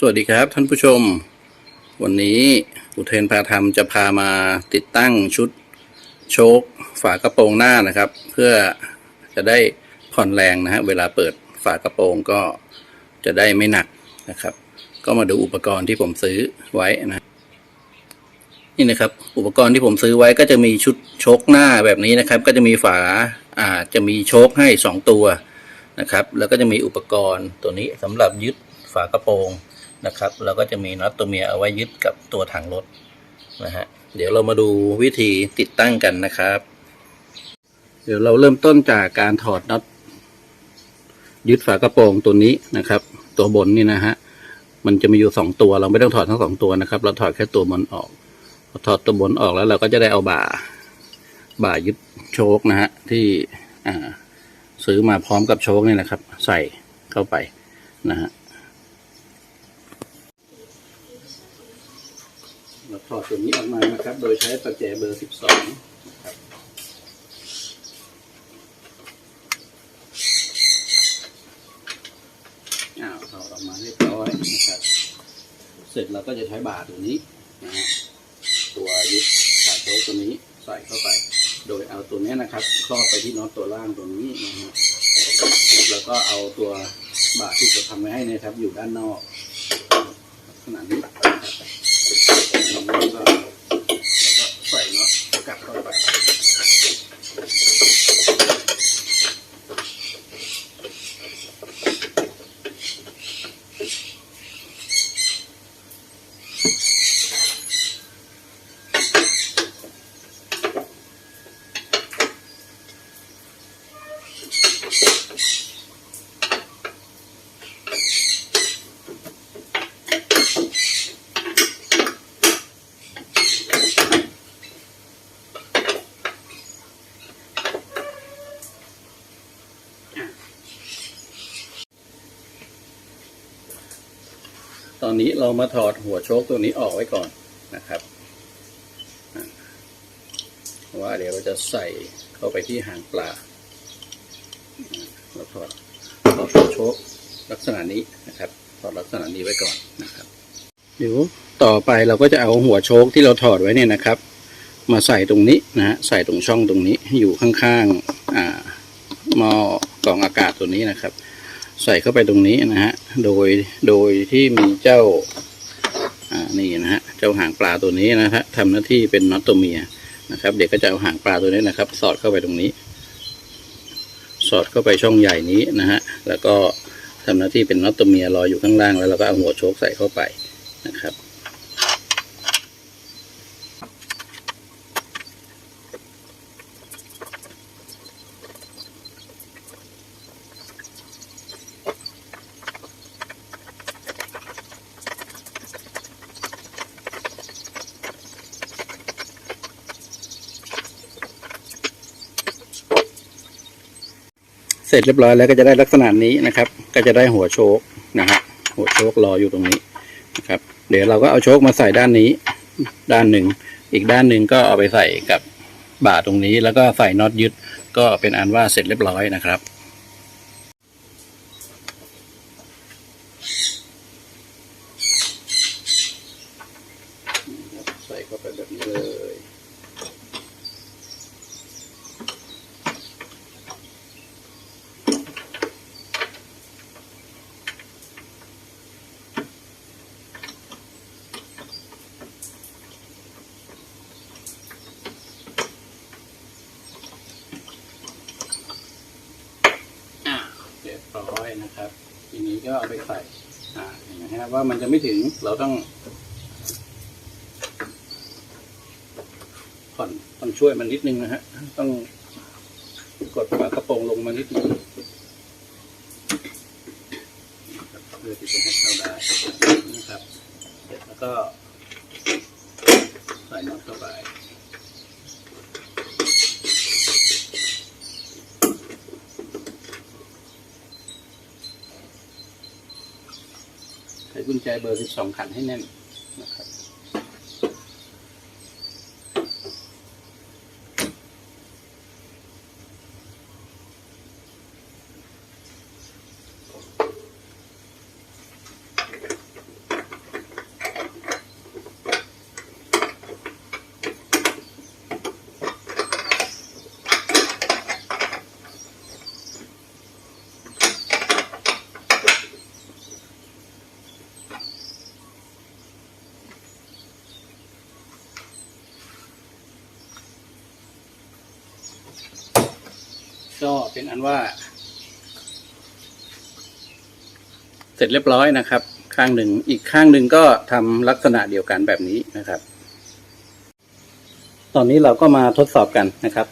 สวัสดีครับท่านผู้ชม วันนี้อุเทนพาธรรมจะพามาติดตั้งชุดโชคฝากระโปรงหน้านะครับ เพื่อจะได้ผ่อนแรงนะฮะเวลาเปิดฝากระโปรงก็จะได้ไม่หนักนะครับ ก็มาดูอุปกรณ์ที่ผมซื้อไว้นะ นี่นะครับ อุปกรณ์ที่ผมซื้อไว้ก็จะมีชุดโชคหน้าแบบนี้นะครับ ก็จะมีฝาอ่าจะมีโชคให้สองตัวนะครับ แล้วก็จะมีอุปกรณ์ตัวนี้สำหรับยึดฝากระโปรง นะครับแล้วก็จะมีน็อตตัวเมียเอาไว้ยึดกับตัวถังรถนะฮะเดี๋ยวเรามาดูวิธีติดตั้งกันนะครับ เดี๋ยวเราเริ่มต้นจากการถอดน็อตยึดฝากระโปรงตัวนี้นะครับ ตัวบนนี่นะฮะมันจะมีอยู่สองตัว เราไม่ต้องถอดทั้งสองตัวนะครับ เราถอดแค่ตัวบนออกพอถอดตัวบนออกแล้วเราก็จะได้เอาบ่า บ่ายึดโชคนะฮะที่อ่าซื้อมาพร้อมกับโชคนี่แหละครับ ใส่เข้าไปนะฮะ เราถอดตัวนี้ออกมานะครับ โดยใช้ประแจเบอร์สิบสองนะครับอ้าวถอดออกมาเรียบร้อยนะครับ เสร็จเราก็จะใช้บ่าตัวนี้นะฮะตัวยึดขาโต๊ะตัวนี้ใส่เข้าไป โดยเอาตัวนี้นะครับ ครอบไปที่น็อตตัวล่างตัวนี้นะฮะแล้วก็เอาตัวบาทที่จะทำไว้ให้นะครับ อยู่ด้านนอกขนาดนี้นะครับแล้วก็แล้วก็ใส่น็อตกลับเข้าไป ต อนนี้เรามาถอดหัวโชคตัวนี้ออกไว้ก่อนนะครับเพราะว่าเดี๋ยวเราจะใส่เข้าไปที่หางปลาเราถอดถอดหัวโชคลักษณะนี้นะครับถอดลักษณะนี้ไว้ก่อนนะครับเดี๋ยวต่อไปเราก็จะเอาหัวโชคที่เราถอดไว้เนี่ยนะครับ มาใส่ตรงนี้นะฮะใส่ตรงช่องตรงนี้อยู่ข้างๆอ่าหม้อกรองอากาศตัวนี้นะครับ ใส่เข้าไปตรงนี้นะฮะ โดย โดยที่มีเจ้า อ่า นี่นะฮะ เจ้าหางปลาตัวนี้นะฮะทำหน้าที่เป็นน็อตตัวเมียนะครับ เด็กก็จะเอาหางปลาตัวนี้นะครับ สอดเข้าไปตรงนี้ สอดเข้าไปช่องใหญ่นี้นะฮะ แล้วก็ทำหน้าที่เป็นน็อตตัวเมียลอยอยู่ข้างล่าง แล้วเราก็เอาหัวโชคใส่เข้าไปนะครับ เสร็จเรียบร้อยแล้วก็จะได้ลักษณะนี้นะครับ ก็จะได้หัวโชคนะฮะหัวโชครออยู่ตรงนี้นะครับ เดี๋ยวเราก็เอาโชคมาใส่ด้านนี้ ด้านหนึ่ง อีกด้านหนึ่งก็เอาไปใส่กับบ่าตรงนี้ แล้วก็ใส่น็อตยึดก็เป็นอันว่าเสร็จเรียบร้อยนะครับ ใส่เข้าไปแบบนี้เลย อ่าเรียบร้อย นะครับ ทีนี้ก็เอาไปใส่อ่าเห็นไหมฮะว่ามันจะไม่ถึงเราต้องผ่อนผ่อนช่วยมันนิดนึงนะฮะต้องกดฝากระโปรงลงมานิดนึงเพื่อที่จะให้เข้าได้นะครับเสร็จแล้วก็ใส่น็อตเข้าไป ช้กุญแจเบอร์ 12 ขันให้แน่นนะครับ ก็เป็นอันว่า เสร็จเรียบร้อยนะครับ ข้างหนึ่งอีกข้างหนึ่งก็ทำลักษณะเดียวกันแบบนี้นะครับ ตอนนี้เราก็มาทดสอบกันนะครับ